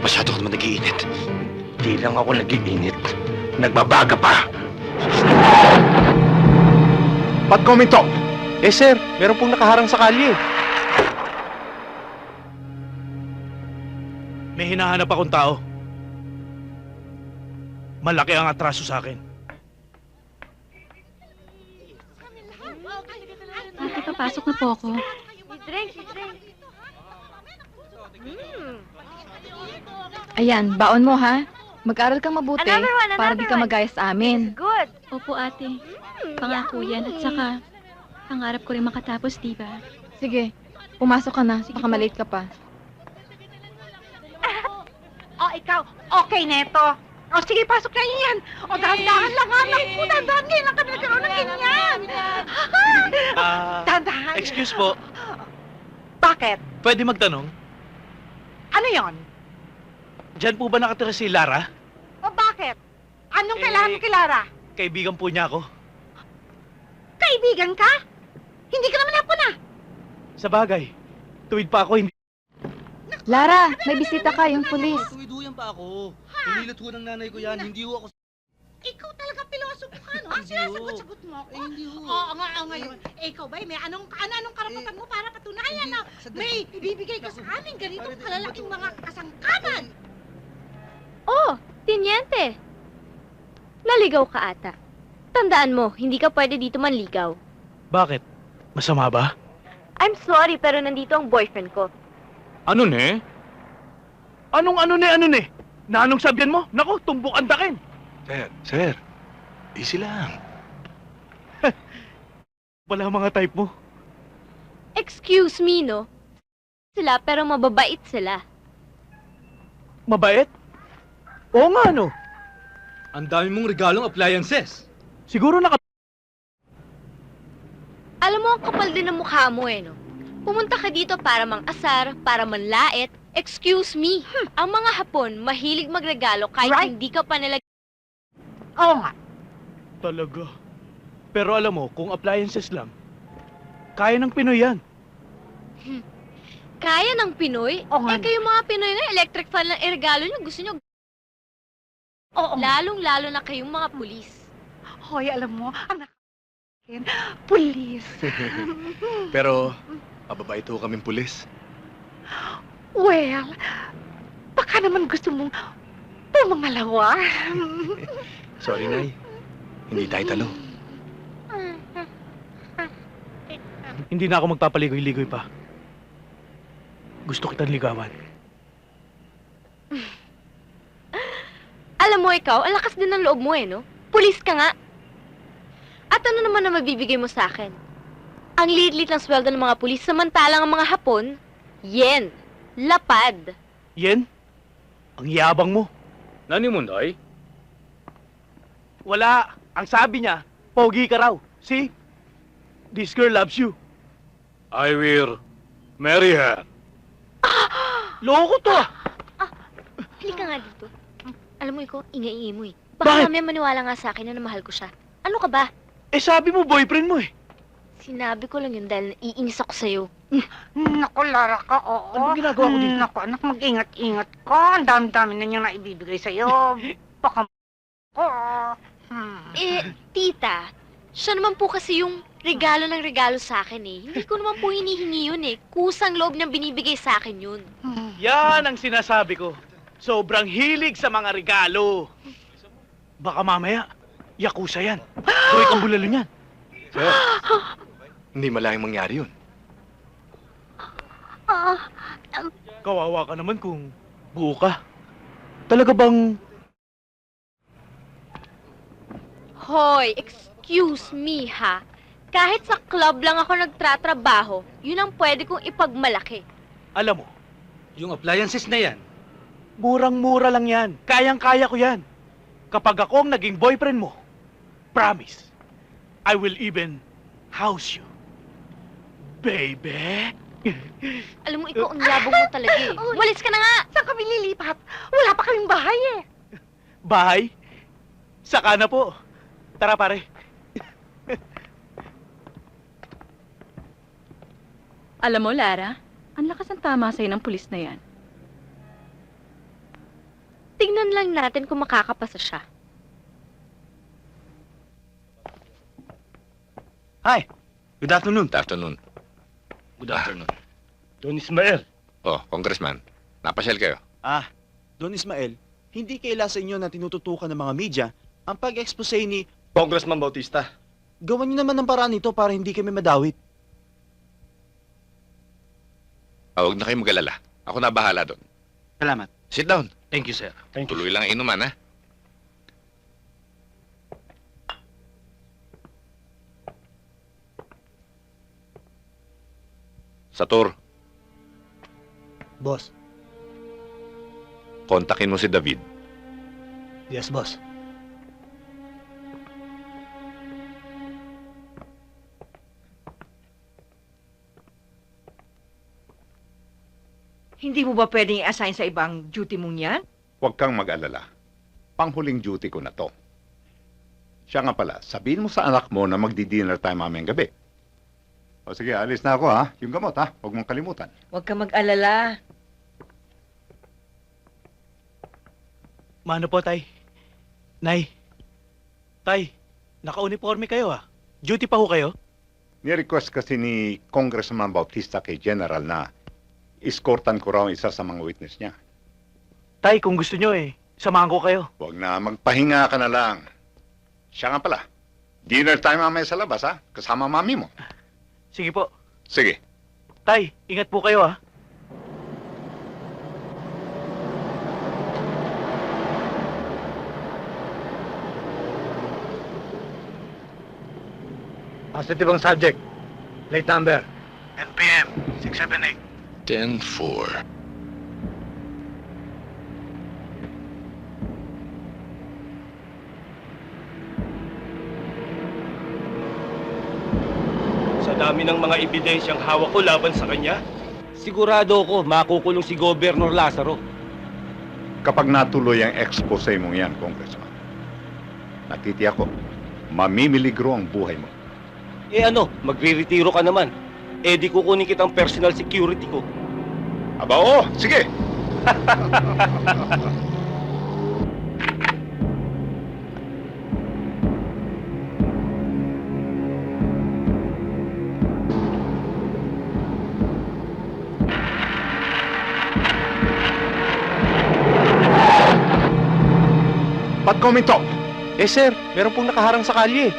Masyado ka naman nag-iinit. Di lang ako nag-iinit. Nagbabaga pa. Ba't komento? Eh sir, meron pong nakaharang sa kalye. May hinahanap akong tao. Malaki ang atraso sa akin. Ate, papasok na po ako. drink, drink. Mm. Ayan, baon mo ha. Mag-aral kang mabuti Another one, para another di ka one. magaya sa amin. Good. Opo, ate. Mm, Pangako yan. At saka, pangarap ko rin makatapos, di ba? Sige, pumasok ka na. Baka po. malate ka pa. O, ikaw, okay neto. O, sige, pasok na yan. O, dahan-dahan lang, anak ko. Dahan-dahan ngayon lang kami nagkaroon ng ganyan. Ah, Dahan-dahan. excuse po, Bakit? pwede magtanong? Ano yon? Diyan po ba nakatira si Lara? O, bakit? Anong Eh, kailangan mo kay Lara? Kaibigan po niya ako. Kaibigan ka? Hindi ka naman ako na. Sa bagay, tuwid pa ako hindi. Lara, may bisita ka, yung pulis. Tuwiduyan pa ako. Pinilit ho ng nanay ko yan. Hindi ho ako... Ikaw talaga pilosopo ka, no? Ang Hindi, sinasagot-sagot mo ako. Eh, hindi ho. Oo nga, oo ngayon. Eh, ikaw ba, may anong, ano, anong karapatan mo para patunayan na may ibibigay ka sa amin ganitong kalalaking mga kasangkaman? Oh, tinyente. Naligaw ka ata. Tandaan mo, hindi ka pwede dito manligaw. Bakit? Masama ba? I'm sorry, pero nandito ang boyfriend ko. Ano ne? Anong ano ne, ano ne? Na anong sabihan mo? Naku, tumbok ang dakin. Sir, sir. Easy lang. Wala mga type mo. Excuse me, no? Sila, pero mababait sila. Mabait? Oo nga, no? Ang dami mong regalong appliances. Siguro naka... Alam mo, ang kapal din ng mukha mo eh, no? Pumunta ka dito para mang-asar, para manlait. Excuse me, ang mga Hapon mahilig magregalo kahit Right. hindi ka pa nila... Oo nga. Talaga. Pero alam mo, kung appliances lang, kaya ng Pinoy yan. Kaya ng Pinoy? Oo nga. eh, kayo mga Pinoy na electric fan lang iregalo nyo. Gusto nyo, Oo nga. lalong-lalo na kayong mga pulis. Hoy, alam mo, ang nakakin, pulis. Pero, mababait ho kaming pulis. Well, baka naman gusto mong pumangalawa. Sorry, Nay. Hindi tayo talo. Hindi na ako magpapaligoy-ligoy pa. Gusto kitang ligawan. Alam mo ikaw, ang lakas din ng loob mo eh, no? Pulis ka nga. At ano naman na mabibigay mo sa akin? Ang liit-liit ng sweldo ng mga pulis, samantalang ang mga Hapon, yen, lapad. Yen? Ang yabang mo. Nani mo, Noy? Wala. Ang sabi niya, pogi ka raw. See? This girl loves you. I will marry her. Loko to ah. Halika nga dito. Alam mo ikaw, ingay-ingay mo eh. Bakit? Baka mamaya maniwala nga sa akin na mahal ko siya. Ano ka ba? Eh sabi mo boyfriend mo eh. Sinabi ko lang yun dahil naiinis ako sa'yo. Naku, Lara ka, oo. Ano ginagawa ko dito? Naku, anak, mag-ingat-ingat ka. Ang dami-dami na niyang naibibigay sa'yo. Baka ko. Hmm. Eh, tita, siya naman po kasi yung regalo ng regalo sa akin eh. Hindi ko naman po hinihingi yun eh. Kusang loob niyang binibigay sa akin yun. Hmm. Yan ang sinasabi ko. Sobrang hilig sa mga regalo. Baka mamaya, yakuza yan. Tuloy kang bulalo niyan. Sir, hindi malayang mangyari yun. Kawawa ka naman kung buo ka. Talaga bang Hoy, excuse me ha. Kahit sa club lang ako nagtratrabaho, yun ang pwede kong ipagmalaki. alam mo, Yung appliances na yan. murang-mura lang yan. Kayang-kaya ko yan. Kapag ako ang naging boyfriend mo, promise, I will even house you. Baby! Alam mo, ikaw ang yabong mo talaga eh. Walis ka na nga! Saan kami lilipat? Wala pa kaming bahay eh. Bahay? Saka na po. Tara pare. Alam mo, Lara, ang lakas ng tama sa'yo ng pulis na yan. Tingnan lang natin kung makakapasa siya. Hi. Good afternoon. Good afternoon. Good afternoon. Don Ismael. Oh, Congressman. Napasyal kayo. Ah, Don Ismael, hindi kaila sa inyo na tinututukan ng mga media ang pag-expose ni Congressman Bautista. gawan niyo naman ng paraan nito para hindi kami madawit. Ah, huwag na kayong mag-alala. Ako na bahala doon. Salamat. Sit down. Thank you, sir. Thank you. Tuloy lang ang inuman, ha? Sator, Boss. kontakin mo si David. Yes, boss. Hindi mo ba pwedeng i-assign sa ibang duty mong yan? Huwag kang mag-alala. Panghuling duty ko na to. Siya nga pala, sabihin mo sa anak mo na magdi-dinner tayo mamayang gabi. O sige, alis na ako ha. Yung gamot ha, huwag mong kalimutan. Huwag ka mag-alala. Mano po, tay? Nay. Tay, naka-uniforme kayo ah. Duty pa ho kayo? Ni-request kasi ni Congressman Bautista kay General na escortan ko raw isa sa mga witness niya. Tay, kung gusto nyo eh, samahan ko kayo. Huwag na, magpahinga ka na lang. Siya nga pala, dinner tayo mamaya sa labas ha, kasama mami mo. Sige po. Sige. Tay, ingat po kayo ah. Positive ang subject. Plate number. NPM, 678. 10-4. Dami ng mga ebidensyang hawak ko laban sa kanya, sigurado ko makukulong si Governor Lazaro. Kapag natuloy ang expose mong yan, Congressman, natitiyak ko, mamimiligro ang buhay mo. Eh ano, magre-retiro ka naman. Eh di kukunin kitang personal security ko. Aba, oo, sige. Ba't komento? Eh, sir, meron pong nakaharang sa kalye.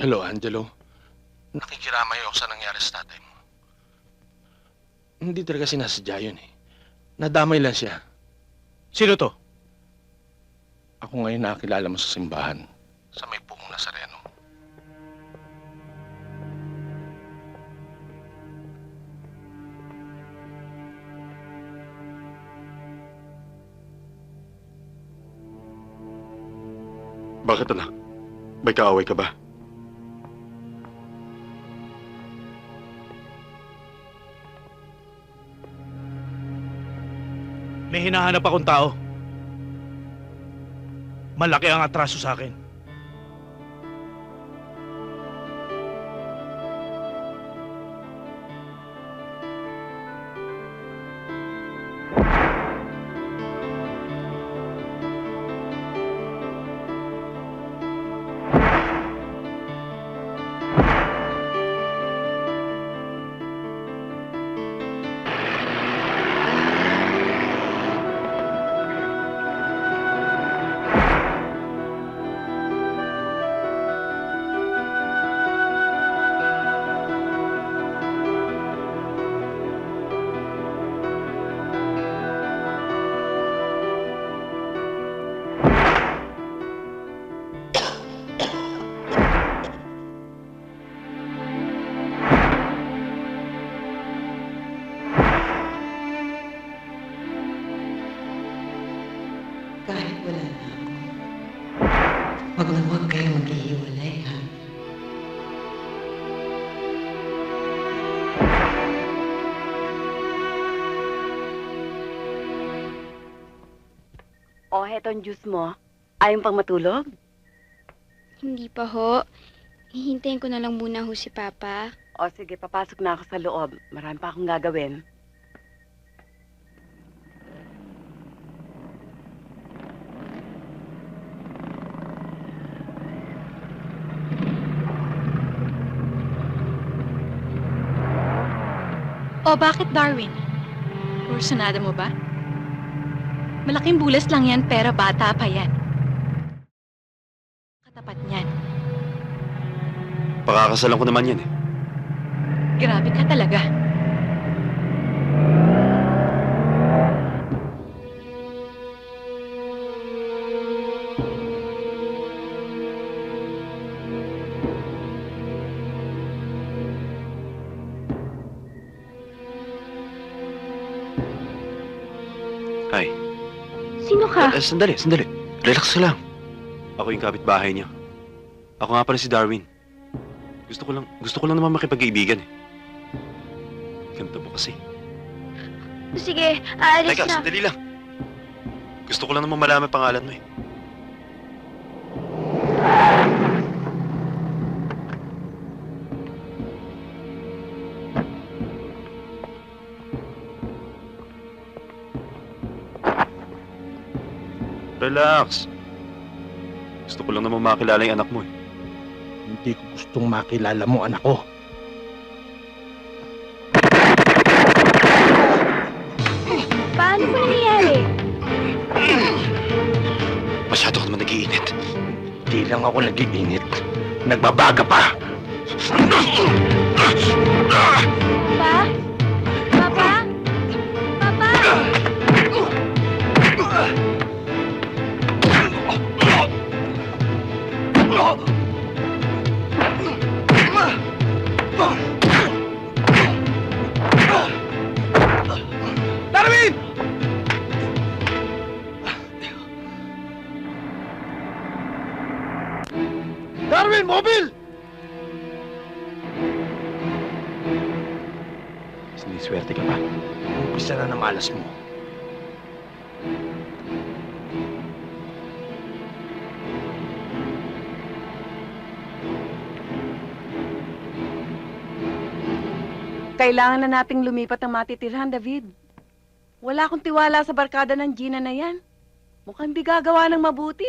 Hello, Angelo. Nakikiramay ako sa nangyari sa tatay mo. Hindi talaga sinasadya yun eh. Nadamay lang siya. Sino to? Ako ngayon nakakilala mo sa simbahan. Sa may pong Nazareno. Bakit anak? May kaaway ka ba? May hinahanap akong tao. Malaki ang atraso sa akin. Ang juice mo. Ayaw pang matulog? Hindi pa ho. Hihintayin ko na lang muna ho si Papa. O, sige, papasok na ako sa loob. Marami pa akong gagawin. O bakit Darwin? Kursunada mo ba? Malaking bulas lang yan pero bata pa yan. Katapat niyan. Pakakasalan ko naman yan eh. Grabe ka talaga. Sino ka? eh, sandali, sandali. Relax ka lang. Ako yung kapitbahay niya. Ako nga pala si Darwin. Gusto ko lang, gusto ko lang naman makipag-iibigan eh. Ganda mo kasi. Sige, aalis Teka, na. sandali lang. Gusto ko lang naman malaman pangalan mo eh. Relax. Gusto ko lang naman makilala yung anak mo eh. Hindi ko gustong makilala mo anak ko. Paano po nangyayari? Masyado ka naman nag-iinit. Di lang ako nag-iinit. Nagbabaga pa. Pa? Umpisa na ng malas mo. Kailangan na nating lumipat ng matitirhan, David. Wala akong tiwala sa barkada ng Gina na yan. Mukhang di gagawa ng mabuti.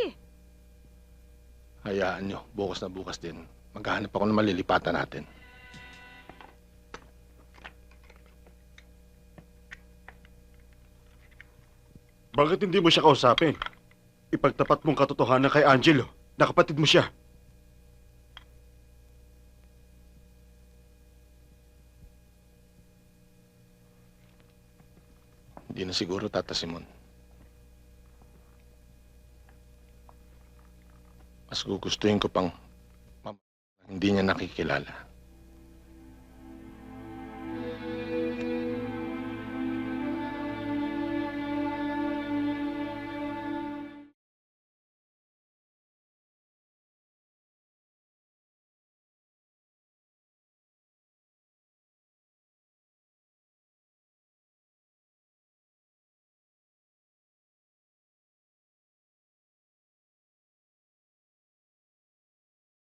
Hayaan nyo, bukas na bukas din. Maghahanap ako ng malilipatan natin. Bakit hindi mo siya kausapin? Ipagtapat mong katotohanan kay Angelo na kapatid mo siya. Hindi na siguro, Tata Simon. Mas gugustuhin ko pang hindi niya nakikilala.